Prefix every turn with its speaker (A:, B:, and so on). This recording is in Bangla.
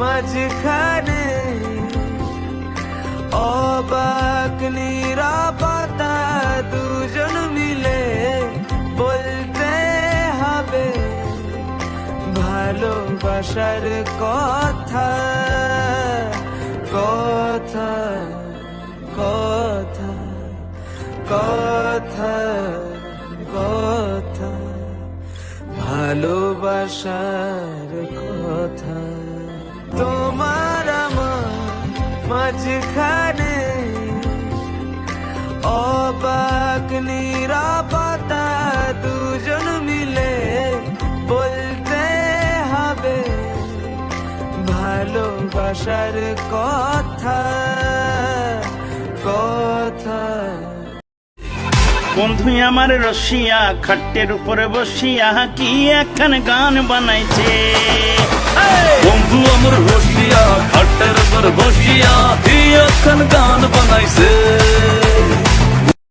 A: মাঝখানে অবাক, নিরাপত্তা দুজন মিলে বলতে হবে ভালোবাসার কথা কথা কথা কথা কথা, ভালোবাসার কথা। মাঝখানে অবাক নিরাপত্তা দুজন মিলে বলতে হবে ভালোবাসার কথা কথা
B: বন্ধু, আমার রসিয়া, খাটের উপরে বসিয়া কি একখান গান বানাইছে?
C: అక్కను కాను పనైసే